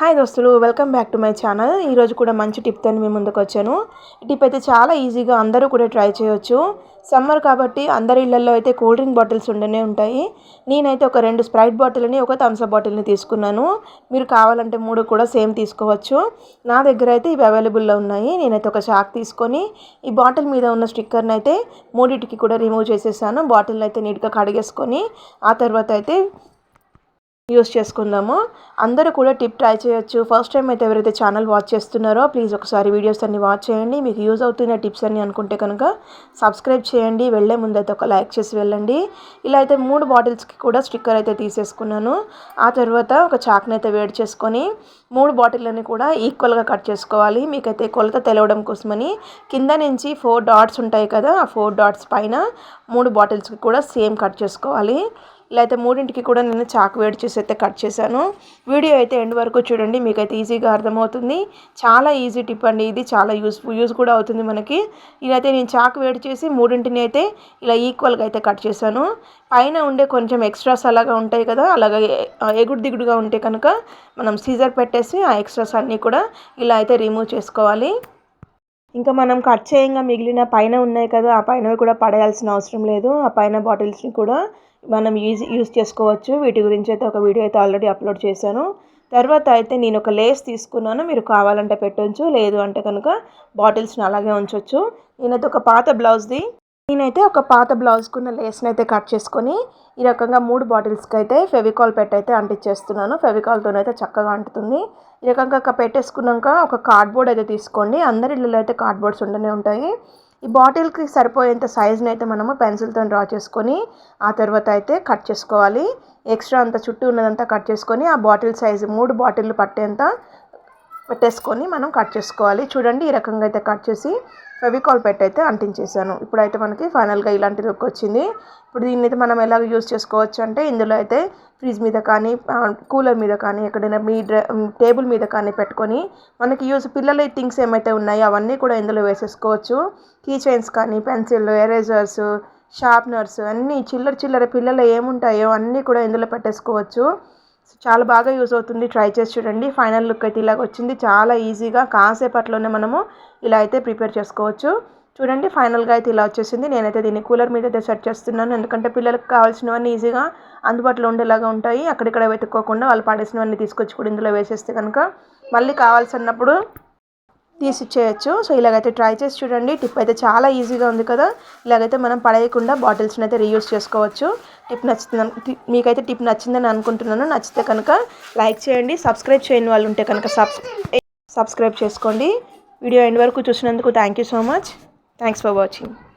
Hi దోస్తులు welcome back to my channel. ఈరోజు కూడా మంచి టిప్తో మీ ముందుకు వచ్చాను. ఈ టిప్ అయితే చాలా ఈజీగా అందరూ కూడా ట్రై చేయొచ్చు. సమ్మర్ కాబట్టి అందరి ఇళ్ళలో అయితే కూల్ డ్రింక్ బాటిల్స్ ఉండనే ఉంటాయి. నేనైతే ఒక రెండు స్ప్రైట్ బాటిల్ని ఒక థమ్స్అప్ బాటిల్ని తీసుకున్నాను. మీరు కావాలంటే మూడు కూడా సేమ్ తీసుకోవచ్చు. నా దగ్గర అయితే ఇవి అవైలబుల్లో ఉన్నాయి. నేనైతే ఒక చాక్ తీసుకొని ఈ బాటిల్ మీద ఉన్న స్టిక్కర్ని అయితే మూడింటికి కూడా రిమూవ్ చేసేసాను. బాటిల్ని అయితే నీట్గా కడిగేసుకొని ఆ తర్వాత అయితే యూస్ చేసుకుందాము. అందరూ కూడా టిప్ ట్రై చేయొచ్చు. ఫస్ట్ టైం అయితే ఎవరైతే ఛానల్ వాచ్ చేస్తున్నారో ప్లీజ్ ఒకసారి వీడియోస్ అన్ని వాచ్ చేయండి. మీకు యూజ్ అవుతున్న టిప్స్ అన్ని అనుకుంటే కనుక సబ్స్క్రైబ్ చేయండి. వెళ్ళే ముందైతే ఒక లైక్ చేసి వెళ్ళండి. ఇలా అయితే మూడు బాటిల్స్కి కూడా స్టిక్కర్ అయితే తీసేసుకున్నాను. ఆ తర్వాత ఒక చాక్ని అయితే వేడి చేసుకొని మూడు బాటిల్లని కూడా ఈక్వల్గా కట్ చేసుకోవాలి. మీకైతే కొలత తెలవడం కోసమని కింద నుంచి ఫోర్ డాట్స్ ఉంటాయి కదా ఆ ఫోర్ డాట్స్ పైన మూడు బాటిల్స్కి కూడా సేమ్ కట్ చేసుకోవాలి. ఇలా అయితే మూడింటికి కూడా నేను చాకు వేడి చేసి అయితే కట్ చేశాను. వీడియో అయితే ఎండ్ వరకు చూడండి మీకైతే ఈజీగా అర్థమవుతుంది. చాలా ఈజీ టిప్ అండి ఇది చాలా యూస్ఫుల్ యూజ్ కూడా అవుతుంది మనకి. ఇలా అయితే నేను చాకు వేడి చేసి మూడింటిని అయితే ఇలా ఈక్వల్గా అయితే కట్ చేశాను. పైన ఉండే కొంచెం ఎక్స్ట్రాస్ అలాగా ఉంటాయి కదా అలాగే ఎగుడు దిగుడుగా ఉంటే కనుక మనం సీజర్ పెట్టేసి ఆ ఎక్స్ట్రాస్ అన్నీ కూడా ఇలా అయితే రిమూవ్ చేసుకోవాలి. ఇంకా మనం కట్ చేయంగా మిగిలిన పైన ఉన్నాయి కదా ఆ పైనవి కూడా పడేయాల్సిన అవసరం లేదు. ఆ పైన బాటిల్స్ని కూడా మనం యూజ్ యూజ్ చేసుకోవచ్చు. వీటి గురించి అయితే ఒక వీడియో అయితే ఆల్రెడీ అప్లోడ్ చేశాను. తర్వాత అయితే నేను ఒక లేస్ తీసుకున్నాను. మీరు కావాలంటే పెట్టవచ్చు లేదు అంటే కనుక బాటిల్స్ని అలాగే ఉంచవచ్చు నేనైతే ఒక పాత బ్లౌజ్ది నేనైతే ఒక పాత బ్లౌజ్కున్న లేస్ని అయితే కట్ చేసుకొని ఈ రకంగా మూడు బాటిల్స్కి అయితే ఫెవికాల్ పెట్టి అయితే అంటించేస్తున్నాను. ఫెవికాల్తో అయితే చక్కగా అంటుతుంది. ఈ రకంగా పెట్టేసుకున్నాక ఒక కార్డ్బోర్డ్ అయితే తీసుకోండి. అందరి ఇళ్ళలో అయితే కార్డ్బోర్డ్స్ ఉండనే ఉంటాయి. ఈ బాటిల్కి సరిపోయేంత సైజ్ని అయితే మనము పెన్సిల్తో డ్రా చేసుకొని ఆ తర్వాత అయితే కట్ చేసుకోవాలి. ఎక్స్ట్రా అంత చుట్టూ ఉన్నదంతా కట్ చేసుకొని ఆ బాటిల్ సైజు మూడు బాటిల్ పట్టేంత పెట్టేసుకొని మనం కట్ చేసుకోవాలి. చూడండి ఈ రకంగా అయితే కట్ చేసి ఫెవికాల్ పెట్టి అయితే అంటించేసాను. ఇప్పుడైతే మనకి ఫైనల్గా ఇలాంటి లుక్ వచ్చింది. ఇప్పుడు దీన్ని అయితే మనం ఎలాగ యూస్ చేసుకోవచ్చు అంటే ఇందులో అయితే ఫ్రిడ్జ్ మీద కానీ కూలర్ మీద కానీ ఎక్కడైనా మీ టేబుల్ మీద కానీ పెట్టుకొని మనకి యూజ్ పిల్లల థింగ్స్ ఏమైతే ఉన్నాయో అవన్నీ కూడా ఇందులో వేసేసుకోవచ్చు. కీ చైన్స్ కానీ పెన్సిల్ ఎరేజర్స్ షార్ప్నర్స్ అన్నీ చిల్లర చిల్లర పిల్లలు ఏముంటాయో అన్నీ కూడా ఇందులో పెట్టేసుకోవచ్చు. చాలా బాగా యూజ్ అవుతుంది. ట్రై చేసి చూడండి. ఫైనల్ లుక్ అయితే ఇలాగ వచ్చింది. చాలా ఈజీగా కాసేపట్లోనే మనము ఇలా అయితే ప్రిపేర్ చేసుకోవచ్చు. చూడండి ఫైనల్గా అయితే ఇలా వచ్చేసింది. నేనైతే దీన్ని కూలర్ మీద అయితే సెట్ చేస్తున్నాను. ఎందుకంటే పిల్లలకు కావాల్సినవన్నీ ఈజీగా అందుబాటులో ఉండేలాగా ఉంటాయి. అక్కడిక్కడ వెతుక్కోకుండా వాళ్ళు పాడేసినవన్నీ తీసుకొచ్చి కూడా ఇందులో వేసేస్తే కనుక మళ్ళీ కావాల్సినప్పుడు తీసి ఇచ్చేయచ్చు సో ఇలాగైతే ట్రై చేసి చూడండి. టిప్ అయితే చాలా ఈజీగా ఉంది కదా. ఇలాగైతే మనం పడేయకుండా బాటిల్స్ని అయితే రీయూస్ చేసుకోవచ్చు. టిప్ నచ్చింది మీకైతే టిప్ నచ్చిందని అనుకుంటున్నాను. నచ్చితే కనుక లైక్ చేయండి. సబ్స్క్రైబ్ చేయని వాళ్ళు ఉంటే కనుక సబ్స్క్రైబ్ చేసుకోండి. వీడియో ఎండ్ వరకు చూసినందుకు thank you so much. Thanks for watching.